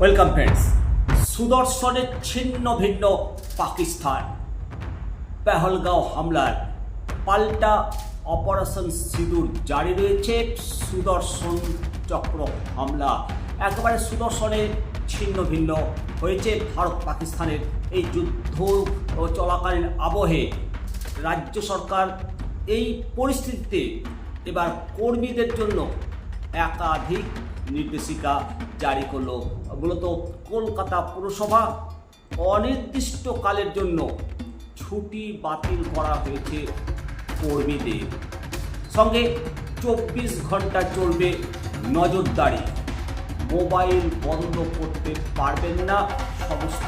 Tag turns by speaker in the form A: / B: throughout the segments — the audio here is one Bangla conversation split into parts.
A: ওয়েলকাম ফ্রেন্ডস সুদর্শনের ছিন্ন ভিন্ন পাকিস্তান। পেহলগাঁও হামলার পাল্টা অপারেশন সিঁদুর জারি রয়েছে। সুদর্শন চক্র হামলা একেবারে সুদর্শনের ছিন্ন ভিন্ন হয়েছে। ভারত পাকিস্তানের এই যুদ্ধ চলাকালীন আবহে রাজ্য সরকার এই পরিস্থিতিতে এবার কর্মীদের জন্য একাধিক নির্দেশিকা জারি করল। মূলত কলকাতা পুরসভা অনির্দিষ্টকালের জন্য ছুটি বাতিল করা হয়েছে কর্মীদের। সঙ্গে চব্বিশ ঘণ্টা চলবে নজরদারি। মোবাইল বন্ধ করতে পারবেন না সমস্ত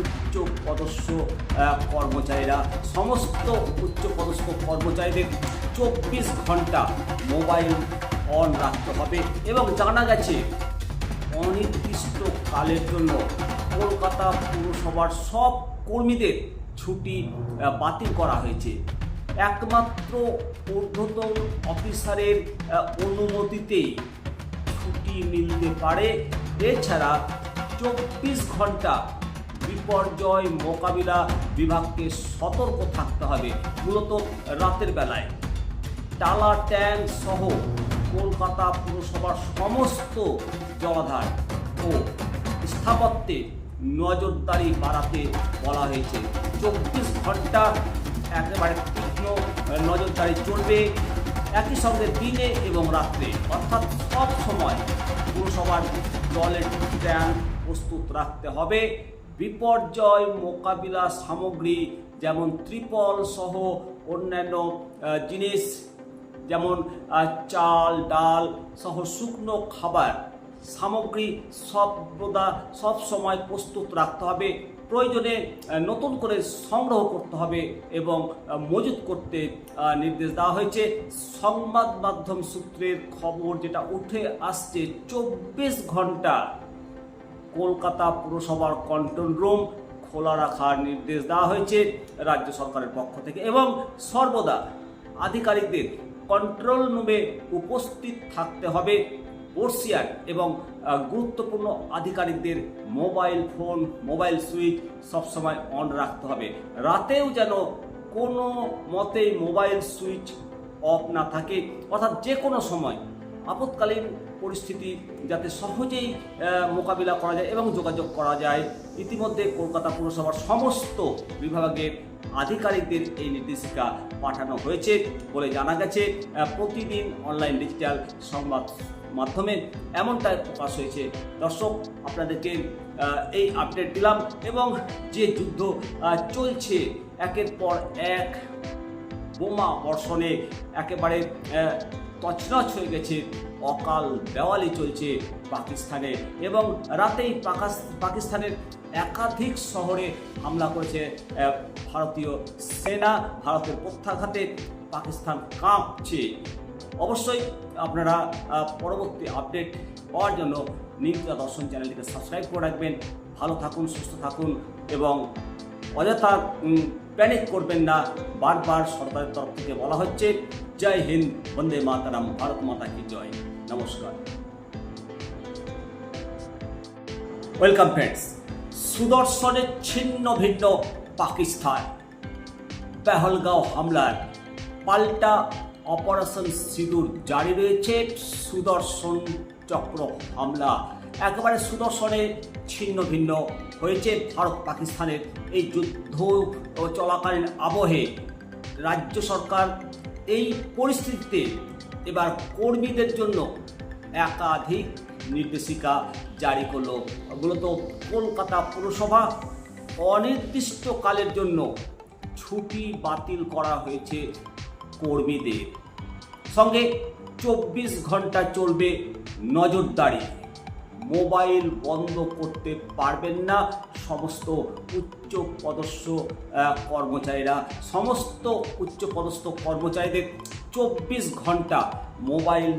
A: উচ্চ পদস্থ কর্মচারীরা। সমস্ত উচ্চ পদস্থ কর্মচারীদের চব্বিশ ঘণ্টা মোবাইল অন রাখতে হবে এবং জানা গেছে অনির্দিষ্ট কালের জন্য কলকাতা পুরসভার সব কর্মীদের ছুটি বাতিল করা হয়েছে। একমাত্র ঊর্ধ্বতন অফিসারের অনুমতিতেই ছুটি মিলতে পারে। এছাড়া চব্বিশ ঘণ্টা বিপর্যয় মোকাবিলা বিভাগকে সতর্ক থাকতে হবে, মূলত রাতের বেলায়। টালা ট্যাঙ্ক সহ কলকাতা পুরসভার সমস্ত জলাধার ও স্থাপত্যে নজরদারি বাড়াতে বলা হয়েছে। চব্বিশ ঘণ্টা একেবারে তীক্ষ্ণ নজরদারি চলবে একই সঙ্গে দিনে এবং রাত্রে। অর্থাৎ সব সময় পুরসভার জলের ট্যাঙ্ক প্রস্তুত রাখতে হবে। বিপর্যয় মোকাবিলা সামগ্রী যেমন ত্রিপল সহ অন্যান্য জিনিস যেমন চাল, ডাল সহ শুকনো খাবার সামগ্রী সর্বদা সব সময় প্রস্তুত রাখতে হবে। প্রয়োজনে নতুন করে সংগ্রহ করতে হবে এবং মজুত করতে নির্দেশ দেওয়া হয়েছে। সংবাদ মাধ্যম সূত্রের খবর যেটা উঠে আসছে, চব্বিশ ঘণ্টা কলকাতা পুরসভার কন্ট্রোল রুম খোলা রাখার নির্দেশ দেওয়া হয়েছে রাজ্য সরকারের পক্ষ থেকে এবং সর্বদা আধিকারিকদের কন্ট্রোল রুমে উপস্থিত থাকতে হবে বর্ষিয়ার এবং গুরুত্বপূর্ণ আধিকারিকদের মোবাইল ফোন মোবাইল সুইচ সবসময় অন রাখতে হবে। রাতেও যেন কোনো মতেই মোবাইল সুইচ অফ না থাকে, অর্থাৎ যে কোনো সময় আপৎকালীন পরিস্থিতি যাতে সহজেই মোকাবিলা করা যায় এবং যোগাযোগ করা যায়। ইতিমধ্যে কলকাতা পুরসভার সমস্ত বিভাগের আধিকারিকদের এই নির্দেশিকা পাঠানো হয়েছে বলে জানা গেছে প্রতিদিন অনলাইন ডিজিটাল সংবাদ মাধ্যমে এমনটাই প্রকাশ হয়েছে। দর্শক, আপনাদেরকে এই আপডেট দিলাম এবং যে যুদ্ধ চলছে, একের পর এক বোমা বর্ষণে একেবারে তছনছ হয়ে গেছে। অকাল দেওয়ালি চলছে পাকিস্তানে এবং রাতেই পাকাস- পাকিস্তানের একাধিক শহরে হামলা করেছে ভারতীয় সেনা। ভারতের প্রত্যাঘাতে পাকিস্তান কাঁপছে। অবশ্যই আপনারা পরবর্তী আপডেট পাওয়ার জন্য নিউজা দর্শন চ্যানেলটিকে সাবস্ক্রাইব করে রাখবেন। ভালো থাকুন, সুস্থ থাকুন এবং অযথা প্যানিক করবেন না। বারবার সরকারের তরফ থেকে বলা হচ্ছে জয় হিন্দ, বন্দে মাতারাম, ভারত মাতা কি জয়। নমস্কার। ওয়েলকাম ফ্রেন্ডস সুদর্শনের ছিন্ন ভিন্ন পাকিস্তান। পেহলগাঁও হামলার পাল্টা অপারেশন সিঁদুর জারি রয়েছে। সুদর্শন চক্র হামলা একেবারে সুদর্শনে ছিন্ন ভিন্ন হয়েছে। ভারত পাকিস্তানের এই যুদ্ধ চলাকালীন আবহে রাজ্য সরকার এই পরিস্থিতিতে এবার কর্মীদের জন্য একাধিক নির্দেশিকা জারি করল। মূলত কলকাতা পুরসভা অনির্দিষ্টকালের জন্য ছুটি বাতিল করা হয়েছে কর্মীদের। সঙ্গে চব্বিশ ঘণ্টা চলবে নজরদারি। মোবাইল বন্ধ করতে পারবেন না। সমস্ত উচ্চ পদস্থ কর্মচারীরা, সমস্ত উচ্চ পদস্থ কর্মচারীদের চব্বিশ ঘণ্টা মোবাইল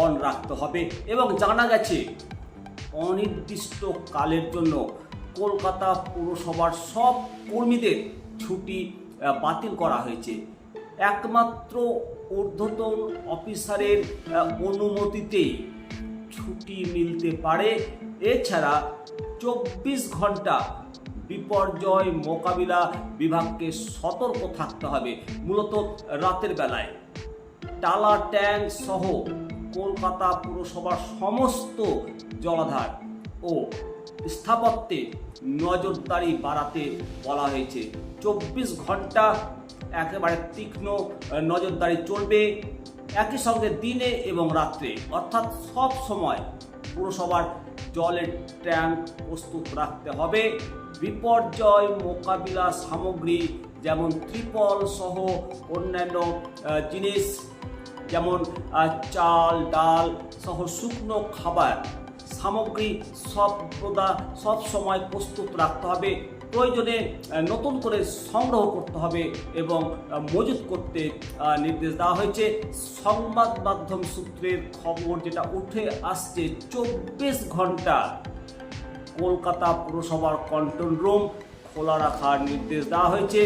A: অন রাখতে হবে এবং জানা গেছে অনির্দিষ্ট কালের জন্য কলকাতা পুরসভার সব কর্মীদের ছুটি বাতিল করা হয়েছে। একমাত্র ঊর্ধ্বতন অফিসারের অনুমতিতেই ছুটি মিলতে পারে। এছাড়া চব্বিশ ঘণ্টা বিপর্যয় মোকাবিলা বিভাগকে সতর্ক থাকতে হবে, মূলত রাতের বেলায়। টালা ট্যাঙ্ক সহ কলকাতা পুরসভার সমস্ত জলাধার ও স্থাপত্যে নজরদারি বাড়াতে বলা হয়েছে। চব্বিশ ঘণ্টা একেবারে তীক্ষ্ণ নজরদারি চলবে। একই সঙ্গে দিনে এবং রাত্রে, অর্থাৎ সব সময় পুরসভার জলের ট্যাঙ্ক প্রস্তুত রাখতে হবে। বিপর্যয় মোকাবিলা সামগ্রী যেমন ত্রিপল সহ অন্যান্য জিনিস যেমন চাল, ডাল সহ শুকনো খাবার, সামগ্রী সর্বদা সব সময় প্রস্তুত রাখতে হবে। প্রয়োজনে নতুন করে সংগ্রহ করতে হবে এবং মজুত করতে নির্দেশ দেওয়া হয়েছে। সংবাদ মাধ্যম সূত্রের খবর যেটা উঠে আসছে, চব্বিশ ঘণ্টা কলকাতা পুরসভার কন্ট্রোল রুম খোলা রাখার নির্দেশ দেওয়া হয়েছে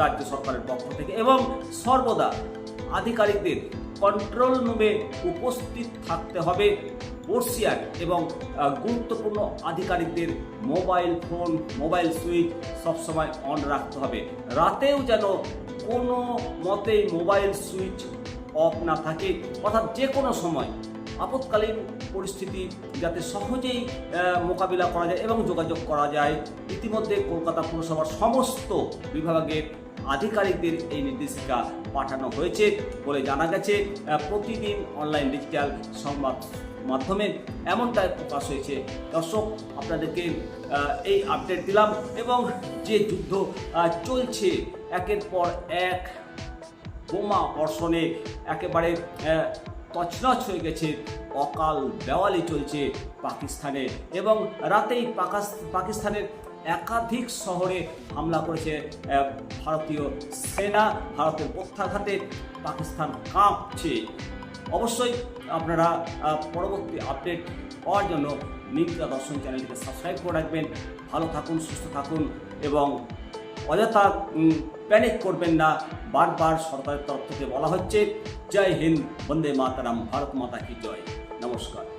A: রাজ্য সরকারের পক্ষ থেকে এবং সর্বদা আধিকারিকদের কন্ট্রোল রুমে উপস্থিত থাকতে হবে। বর্ষিয়ার এবং গুরুত্বপূর্ণ আধিকারিকদের মোবাইল ফোন, মোবাইল সুইচ সবসময় অন রাখতে হবে। রাতেও যেন কোনো মতেই মোবাইল সুইচ অফ না থাকে, অর্থাৎ যে কোনো সময় আপৎকালীন পরিস্থিতি যাতে সহজেই মোকাবিলা করা যায় এবং যোগাযোগ করা যায়। ইতিমধ্যে কলকাতা পুরসভার সমস্ত বিভাগের আধিকারিকদের এই নির্দেশিকা পাঠানো হয়েছে বলে জানা গেছে। প্রতিদিন অনলাইন ডিজিটাল সংবাদ মাধ্যমে এমনটাই প্রকাশ হয়েছে। দর্শক, আপনাদেরকে এই আপডেট দিলাম এবং যে যুদ্ধ চলছে, একের পর এক বোমা বর্ষণে একেবারে তছনছ হয়ে গেছে। অকাল দেওয়ালি চলছে পাকিস্তানে এবং রাতেই পাকাস- পাকিস্তানের একাধিক শহরে হামলা করেছে ভারতীয় সেনা। ভারতের প্রত্যাঘাতে পাকিস্তান কাঁপছে। অবশ্যই আপনারা পরবর্তী আপডেট পাওয়ার জন্য নিমতা দর্শন চ্যানেলটিকে সাবস্ক্রাইব করে রাখবেন। ভালো থাকুন, সুস্থ থাকুন এবং অযথা প্যানিক করবেন না। বারবার সরকারের তরফ থেকে বলা হচ্ছে, জয় হিন্দ, বন্দে মাতারাম, ভারত মাতা কি জয়। নমস্কার।